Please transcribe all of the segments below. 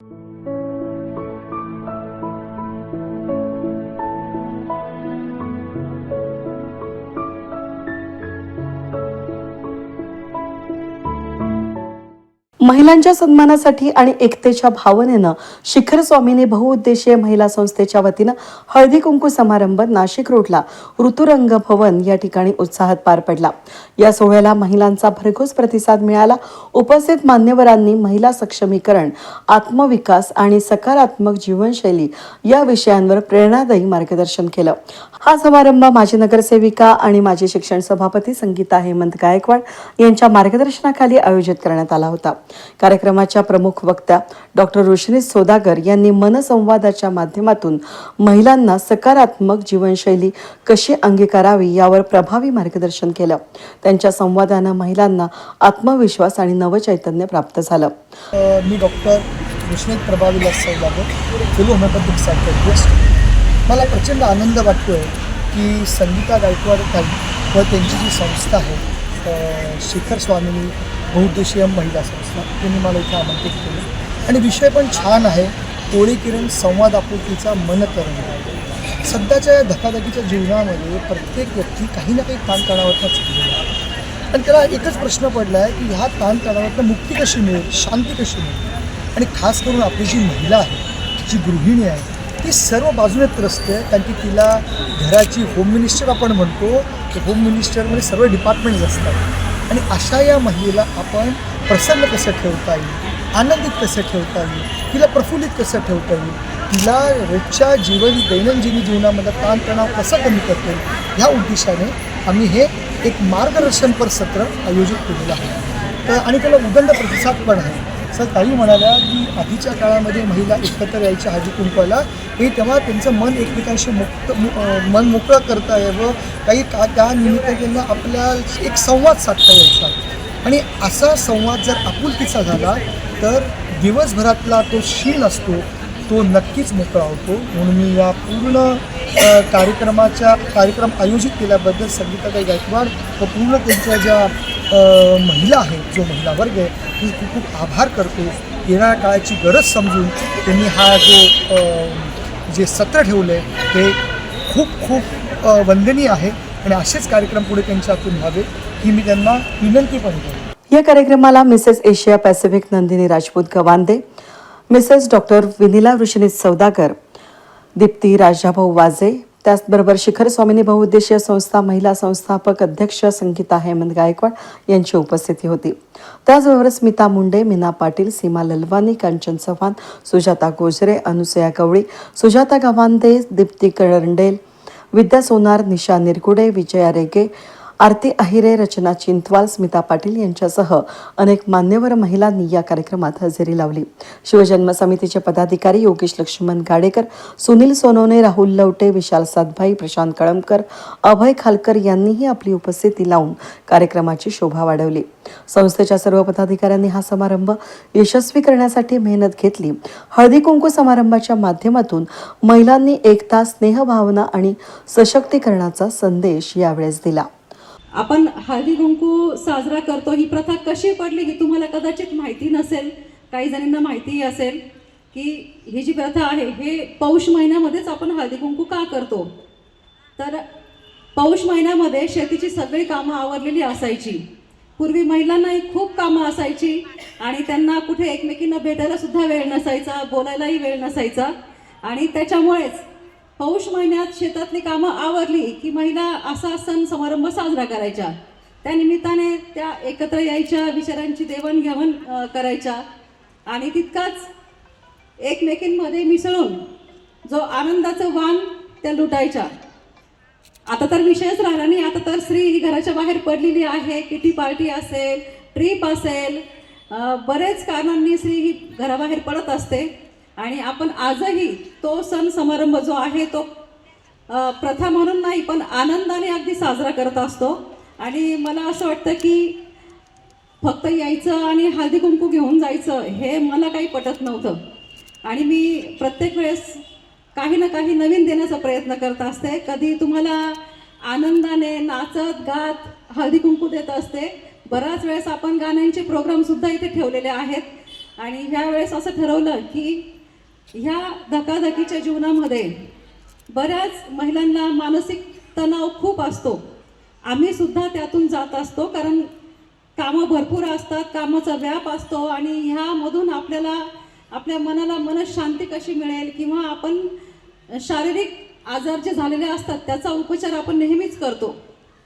you महिलांच्या सन्मानासाठी आणि एकतेच्या भावनेनं शिखर स्वामीने बहुउद्देशीय महिला संस्थेच्या वतीनं हळदी कुंकू समारंभ नाशिक रोडला ऋतुरंग भवन या ठिकाणी उत्साहात पार पडला. या सोहळ्याला महिलांचा भरघोस प्रतिसाद मिळाला. उपस्थित मान्यवरांनी महिला सक्षमीकरण आत्मविकास आणि सकारात्मक जीवनशैली या विषयांवर प्रेरणादायी मार्गदर्शन केलं. हा समारंभ माजी नगरसेविका आणि माजी शिक्षण सभापती संगीता हेमंत गायकवाड यांच्या मार्गदर्शनाखाली आयोजित करण्यात आला होता. कार्यक्रमाच्या प्रमुख वक्त्या डॉक्टर रोशनी सोदागर यांनी मनसंवादाच्या माध्यमातून महिलांना सकारात्मक जीवनशैली कशी अंगीकारावी यावर प्रभावी मार्गदर्शन केलं. त्यांच्या संवादानं महिलांना आत्मविश्वास आणि नवचैतन्य प्राप्त झालं. मी डॉक्टर विष्णू प्रभावीला सौदागर फेलो होमिओपॅथिक सायकोलॉजिस्ट मला प्रचंड आनंद वाटतो आहे की संगीता गायकवाड व त्यांची जी संस्था आहे शिखर स्वामिनी बहुद्देशीय महिला संस्था त्यांनी मला इथे आमंत्रित केलं. आणि विषय पण छान आहे. कोळी किरण संवाद आपुलकीचा मन करण सध्याच्या या धकाधकीच्या जीवनामध्ये प्रत्येक व्यक्ती काही ना काही ताणतणावातनं चुकलेला आहे. आणि त्याला एकच प्रश्न पडला आहे की ह्या ताणतणावातनं मुक्ती कशी मिळेल शांती कशी मिळेल? आणि खास करून आपली जी महिला आहे जी गृहिणी आहे ती सर्व बाजूने त्रस्त आहे. कारण की तिला घराची होम मिनिस्टर आपण म्हणतो की होम मिनिस्टरमध्ये सर्व डिपार्टमेंट्स असतात. आणि अशा या महिलेला आपण प्रसन्न कसं ठेवता येईल आनंदित कसं ठेवता येईल तिला प्रफुल्लित कसं ठेवता येईल तिला रोजच्या जीवन दैनंदिनी जीवनामध्ये ताणतणाव कसा कमी करता येईल ह्या उद्देशाने आम्ही हे एक मार्गदर्शनपर सत्र आयोजित केलेलं आहे. तर आणि त्याला उदंड प्रतिसाद पण आहे. सर ताई म्हणाल्या की आधीच्या काळामध्ये महिला एकत्र यायच्या हळदी कुंकवाला हे तेव्हा त्यांचं मन एकमेकांशी मुक्त मु- मन मोकळं करता यावं. काही का त्या निमित्त त्यांना आपल्या एक संवाद साधता यायचा. आणि असा संवाद जर आपुलकीचा झाला तर दिवसभरातला तो शीण असतो. तो नक्कीच मोकळा होतो. म्हणून मी या पूर्ण कार्यक्रमाच्या कार्यक्रम आयोजित केल्याबद्दल संगीताताई गायकवाड व पूर्ण त्यांच्या ज्या महिला आहेत जो महिला वर्ग आहे ती खूप खूप आभार करतो. येणाऱ्या काळाची गरज समजून त्यांनी हा जो जे सत्र ठेवलं आहे ते खूप खूप वंदनीय आहे. आणि असेच कार्यक्रम पुढे त्यांच्या हातून व्हावे ही मी त्यांना विनंती पण करतो. या कार्यक्रमाला Mrs Asia Pacific Nandini Rajput Gawande Mrs doctor Vinila Rishini Saudagar Deepti Rajabhau Waje त्याचबरोबर शिखर स्वामिनी बहुउद्देशीय संस्था महिला संस्थापक अध्यक्ष संगीता हेमंत गायकवाड यांची उपस्थिती होती. त्याचबरोबर स्मिता मुंडे मीना पाटील सीमा ललवानी कांचन चव्हाण सुजाता गोजरे अनुसया गवळी सुजाता गवांदे दीप्ती करंडेल विद्या सोनार निशा निरगुडे विजया रेगे आरती अहिरे रचना चिंतवाल स्मिता पाटील यांच्यासह अनेक मान्यवर महिलांनी या कार्यक्रमात हजेरी लावली. शिवजन्म समितीचे पदाधिकारी योगेश लक्ष्मण गाडेकर सुनील सोनोने राहुल लवटे विशाल सातभाई प्रशांत कळमकर अभय खालकर यांनीही आपली उपस्थिती लावून कार्यक्रमाची शोभा वाढवली. संस्थेच्या सर्व पदाधिकाऱ्यांनी हा समारंभ यशस्वी करण्यासाठी मेहनत घेतली. हळदी कुंकू समारंभाच्या माध्यमातून महिलांनी एकता स्नेहभावना आणि सशक्तीकरणाचा संदेश यावेळेस दिला. आपण हळदी कुंकू साजरा करतो. ही प्रथा कशी पडली ही तुम्हाला कदाचित माहिती नसेल. काही जणांना माहितीही असेल की ही जी प्रथा आहे हे पौष महिन्यामध्येच आपण हळदी कुंकू का करतो? तर पौष महिन्यामध्ये शेतीची सगळी कामं आवरलेली असायची. पूर्वी महिलांनाही खूप कामं असायची आणि त्यांना कुठे एकमेकींना भेटायला सुद्धा वेळ नसायचा बोलायलाही वेळ नसायचा. आणि त्याच्यामुळेच पौष महिन्यात शेतातली कामं आवरली की महिला असा सण समारंभ साजरा करायच्या. त्या निमित्ताने त्या एकत्र यायच्या विचारांची देवाणघेवाण करायच्या. आणि तितकाच एकमेकींमध्ये मिसळून जो आनंदाचं वाण त्या लुटायच्या. आता तर विषयच राहिला नाही. आता तर स्त्री ही घराच्या बाहेर पडलेली आहे किटी पार्टी असेल ट्रीप असेल बरेच कारणांनी स्त्री ही घराबाहेर पडत असते. आणि आपण आजही तो सण समारंभ जो आहे तो प्रथा म्हणून नाही पण आनंदाने अगदी साजरा करत असतो. आणि मला असं वाटतं की फक्त यायचं आणि हळदी कुंकू घेऊन जायचं हे मला काही पटत नव्हतं. आणि मी प्रत्येक वेळेस काही ना काही नवीन देण्याचा प्रयत्न करत असते. कधी तुम्हाला आनंदाने नाचत गात हळदी कुंकू देत असते. बऱ्याच वेळेस आपण गाण्यांचे प्रोग्रामसुद्धा इथे ठेवलेले आहेत. आणि ह्यावेळेस असं ठरवलं की ह्या धकाधकीच्या जीवनामध्ये बऱ्याच महिलांना मानसिक तणाव खूप असतो. आम्ही सुद्धा त्यातून जात असतो कारण कामं भरपूर असतात कामाचा व्याप असतो आणि ह्यामधून आपल्याला आपल्या मनाला मनशांती कशी मिळेल किंवा आपण शारीरिक आजार जे झालेले असतात त्याचा उपचार आपण नेहमीच करतो.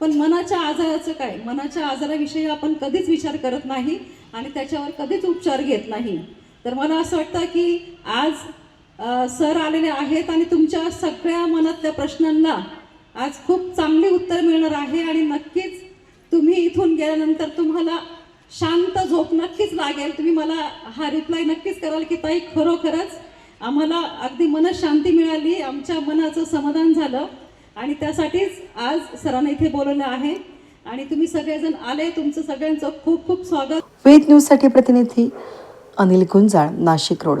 पण मनाच्या आजाराचं काय? मनाच्या आजाराविषयी आपण कधीच विचार करत नाही आणि त्याच्यावर कधीच उपचार घेत नाही. तर मला असं वाटतं की आज सर आलेले आहेत आणि तुमच्या सगळ्या मनातल्या प्रश्नांना आज खूप चांगली उत्तर मिळणार आहे आणि नक्कीच तुम्ही इथून गेल्यानंतर तुम्हाला शांत झोप नक्कीच लागेल. तुम्ही मला हा रिप्लाय नक्कीच कराल की ताई खरोखरच आम्हाला अगदी मनशांती मिळाली. आमच्या मनाचं समाधान झालं आणि त्यासाठीच आज सरांना इथे बोलवलं आहे. आणि तुम्ही सगळेजण आले. तुमचं सगळ्यांचं खूप खूप स्वागत. वेद न्यूजसाठी प्रतिनिधी अनिल गुंजाळ नाशिक रोड.